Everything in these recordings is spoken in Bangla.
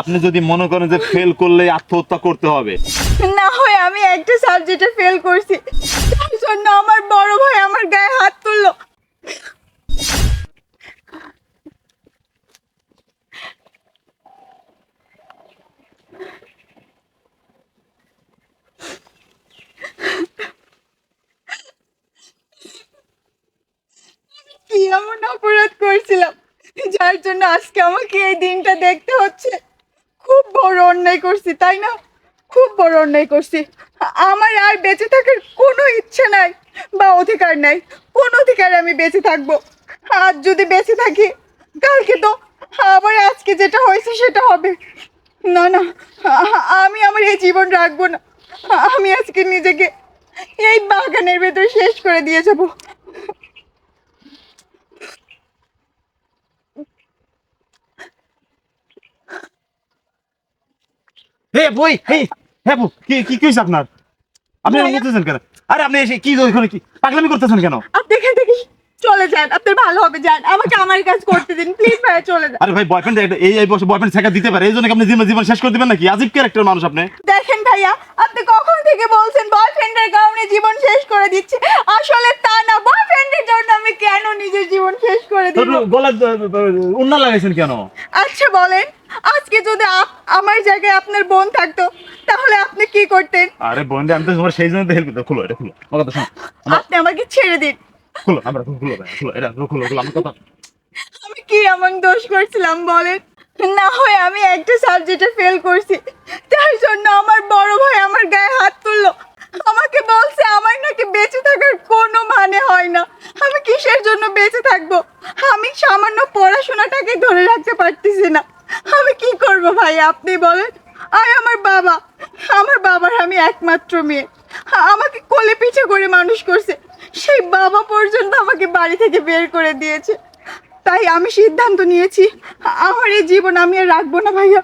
আপনি যদি মনে করেন যে ফেল করলে আত্মহত্যা করতে হবে। না হয় আমি একটা সাবজেক্টে ফেল করছি। তার জন্য আমার বড় ভাই আমার গায়ে হাত তুললো। এমন অপরাধ করেছিলাম, যার জন্য আজকে আমাকে এই দিনটা দেখতে হচ্ছে? অন্যায় করছি, তাই না? খুব বড় অন্যায় করছি। আমার আর বেঁচে থাকার কোনো ইচ্ছে নাই বা অধিকার নাই। কোন অধিকার আমি বেঁচে থাকব? আজ যদি বেঁচে থাকি, কালকে তো আবার আজকে যেটা হয়েছে সেটা হবে। না না, আমি আমার এই জীবন রাখব না। আমি আজকে নিজেকে এই বাগানের ভেতর শেষ করে দিয়ে যাব। হে বই হে হ্যাঁ কি কি কি হয়েছে আপনার? আপনি এরকম কেন? আরে আপনি এসে কি ওইখানে কি পাগলামি করতেছেন কেন? আপনি এখান থেকে চলে যান আপনার ভালো হবে যান। আমাকে আমার কাজ করতে দিন প্লিজ ভাইয়া চলে যান। আরে ভাই বয়ফ্রেন্ড এই এই বয়সে বয়ফ্রেন্ড শেখা দিতে পারে এই জন্য কি আপনি জীবন জীবন শেষ করে দিবেন নাকি? আজীব ক্যারেক্টার মানুষ আপনি। দেখেন ভাইয়া আপনি কখন থেকে বলছেন বয়ফ্রেন্ডের কারণে জীবন শেষ করে দিচ্ছে? আসলে তা না বয়ফ্রেন্ডের জন্য আমি কেন নিজের জীবন শেষ করে দিব? গলা উন্না লাগাইছেন কেন? আচ্ছা বলেন। আজকে যদি আমার জায়গায় আপনার বোন থাকতো তাহলে আপনি কি করতেন? আরে বোন আমি তো তোমার সেই জন্য হেল্প করতে খুলো এটা খুলো। আমার কথা শোনো আপনি আমাকে ছেড়ে দিন। খুলো আমরা খুলো খুলো এটা খুলো খুলো আমার কথা আমি কি এমন দোষ করছিলাম বলেন? না হয় আমি একটা সাবজেক্টে ফেল করছি তার জন্য আমার বড় ভাই আমার গায়ে হাত তুললো। আমাকে বলছে আমার নাকি বেঁচে থাকার কোনো মানে হয় না। আমি কিসের জন্য বেঁচে থাকব? আমি সামান্য পড়াশোনাটাকে ধরে রাখতে পারতেছি না। আমি কি করব ভাই আপনি বলেন। আর আমার বাবা আমার বাবার আমি একমাত্র মেয়ে। আমাকে কোলে পিঠে করে মানুষ করছে। সেই বাবা পর্যন্ত আমাকে বাড়ি থেকে বের করে দিয়েছে। তাই আমি সিদ্ধান্ত নিয়েছি আমার এই জীবন আমি আর রাখব না ভাইয়া।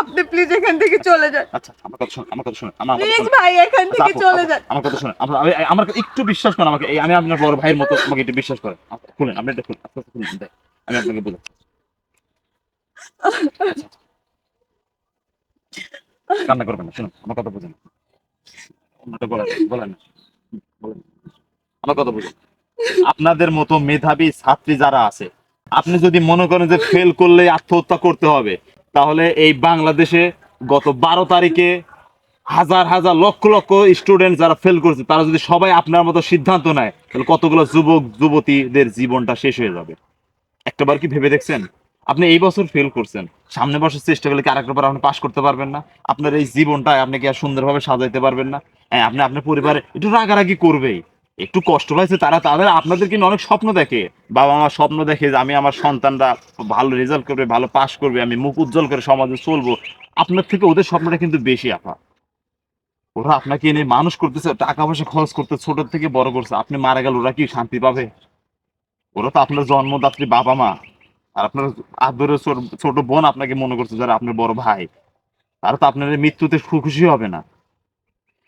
আপনি প্লিজ এখান থেকে চলে যান। আচ্ছা আমার কথা শোনো আমার কথা শোনো আমার কথা প্লিজ ভাই এখান আচ্ছা, থেকে চলে যান। আমার কথা শোনো আমি- আমার একটু বিশ্বাস করেন আমাকে আমি আপনার বড় ভাইয়ের মতো আমাকে একটু বিশ্বাস করেন। খুলেন আপনি এটা খুলুন আস্তে আস্তে খুলুন দেখ, আমি আপনাকে বলি কান্না করবেন না, শুনুন, আমার কথা বুঝেন। আমার কথা বুঝুন। আপনাদের মতো মেধাবী ছাত্রী যারা আছে, আপনি যদি মনে করেন যে ফেল করলে আত্মহত্যা করতে হবে, তাহলে এই বাংলাদেশে গত বারো তারিখে হাজার হাজার লক্ষ লক্ষ স্টুডেন্ট যারা ফেল করছে, তারা যদি সবাই আপনার মতো সিদ্ধান্ত নেয়, তাহলে কতগুলো যুবক, যুবতীদের জীবনটা শেষ হয়ে যাবে? একটাবার কি ভেবে দেখছেন? আপনি এই বছর ফেল করছেন। সামনে বছর চেষ্টা করলে কি আরেকটা বার আপনি পাস করতে পারবেন না? আপনার এই জীবনটা আপনি কি আর সুন্দরভাবে সাজাইতে পারবেন না? হ্যাঁ আপনি আপনার পরিবারে একটু রাগারাগি করবেই। একটু কষ্ট পাইছে তারা, তাদের আপনাদের কিন্তু অনেক স্বপ্ন দেখে। বাবা মা স্বপ্ন দেখে যে আমি আমার সন্তানরা ভালো রেজাল্ট করবে, ভালো পাস করবে, আমি মুখ উজ্জ্বল করে সমাজে চলবো। আপনার থেকে ওদের স্বপ্নটা কিন্তু বেশি, আপা। ওরা আপনাকে এনে মানুষ করতেছে, টাকা পয়সা খরচ করতে ছোট থেকে বড় করছে। আপনি মারা গেল ওরা কি শান্তি পাবে? ওরা তো আপনার জন্মদাত্রী বাবা মা। আর আপনার আদরের ছোট- বোন আপনাকে মনে করছে যারা আপনার বড় ভাই, তারা তো আপনার মৃত্যুতে খুশি হবে না।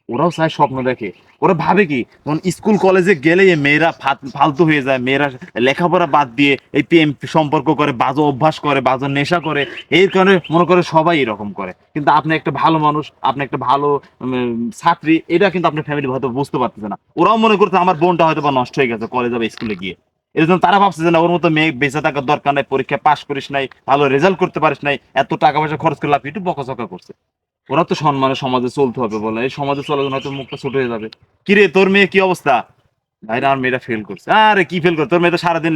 ওরাও চায় স্বপ্ন দেখে। ওরা ভাবে কি, যখন স্কুল, কলেজে গেলে মেয়েরা ফালতু হয়ে যায়, মেয়েরা লেখাপড়া বাদ দিয়ে এই প্রেম সম্পর্ক করে, বাজে অভ্যাস করে, বাজে নেশা করে এই কারণে মনে করে সবাই এরকম করে। কিন্তু আপনি একটা ভালো মানুষ, আপনি একটা ভালো ছাত্রী, এটা কিন্তু আপনার ফ্যামিলি হয়তো বুঝতে পারতেছে না। ওরাও মনে করছে আমার বোনটা হয়তো বা নষ্ট হয়ে গেছে কলেজে বা স্কুলে গিয়ে। এর জন্য তারা ভাবছে যে না ওর মতো মেয়ে বেঁচে থাকার দরকার নাই, পরীক্ষা পাশ করিস নাই, ভালো রেজাল্ট করতে পারিস নাই, এত টাকা পয়সা খরচ করে লাভ একটু বকাঝকা করছে। ওরা তো সম্মানে সমাজে চলতে হবে বলে, এই সমাজে চলার জন্য হয়তো মুখটা ছোট হয়ে যাবে। কিরে তোর মেয়ে কি অবস্থা? ভাইরা, আমার মেয়েটা ফেল করছে। আরে, কি ফেল করে? তোর মেয়ে তো সারাদিন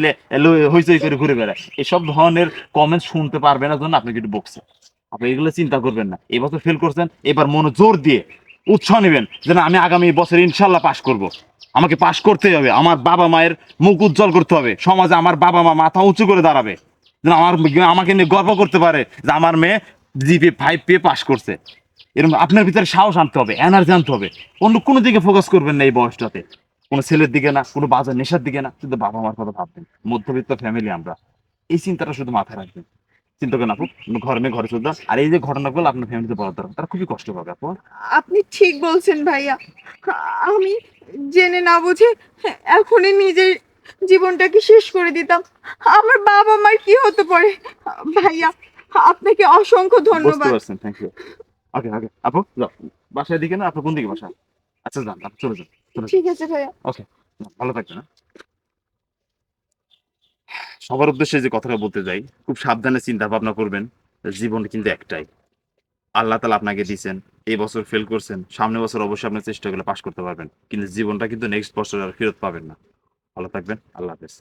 হইচই করে ঘুরে বেড়ায়। এসব ধরনের কমেন্ট শুনতে পারবে না জন্য আপনাকে একটু বকছে। আপনি এগুলো চিন্তা করবেন না। এবছর ফেল করছেন, এবার মনে জোর দিয়ে উৎসাহ নেবেন যে না, আমি আগামী বছর ইনশাল্লাহ পাশ করব। আমাকে পাশ করতেই হবে। আমার বাবা মায়ের মুখ উজ্জ্বল করতে হবে। সমাজে আমার বাবা মা মাথা উঁচু করে দাঁড়াবে। যেন আমার আমাকে নিয়ে গর্ব করতে পারে যে আমার মেয়ে জিপি, ফাইভ পেয়ে পাশ করছে। এরকম আপনার ভিতরে সাহস আনতে হবে এনার্জি আনতে হবে। অন্য কোনো দিকে ফোকাস করবেন না এই বয়সটাতে। কোনো ছেলের দিকে না, কোনো বাজার নেশার দিকে না। শুধু বাবা মার কথা ভাববেন। মধ্যবিত্ত ফ্যামিলি আমরা। এই চিন্তাটা শুধু মাথায় রাখবেন। চিন্তা করেন আপু ঘরে মেয়ে ঘরে আর এই যে ঘটনাগুলো আপনার ফ্যামিলিতে বলার দরকার তারা খুবই কষ্ট পাবে আপু। আপনি ঠিক বলছেন ভাইয়া। আমি জেনে না বুঝে এখনই নিজের জীবনটাকে শেষ করে দিতাম। আমার বাবা মার কি হতে পারে? ভাইয়া আপনাকে অসংখ্য ধন্যবাদ। থ্যাংক ইউ ওকে ওকে আপু যাও। বাসায় দিকে না আপনি কোন দিকে বাসা আচ্ছা যান আপনি চলে যান ঠিক আছে ভাইয়া। ওকে ভালো থাকবেন হ্যাঁ? সবার উদ্দেশ্যে যে কথাটা বলতে যাই, খুব সাবধানে চিন্তা ভাবনা করবেন, জীবন কিন্তু একটাই। আল্লাহ তালা আপনাকে দিয়েছেন, এই বছর ফেল করছেন সামনে বছর অবশ্যই আপনার চেষ্টা করলে পাশ করতে পারবেন, কিন্তু জীবনটা কিন্তু নেক্সট বছর আর ফেরত পাবেন না। ভালো থাকবেন, আল্লাহ হাফেজ।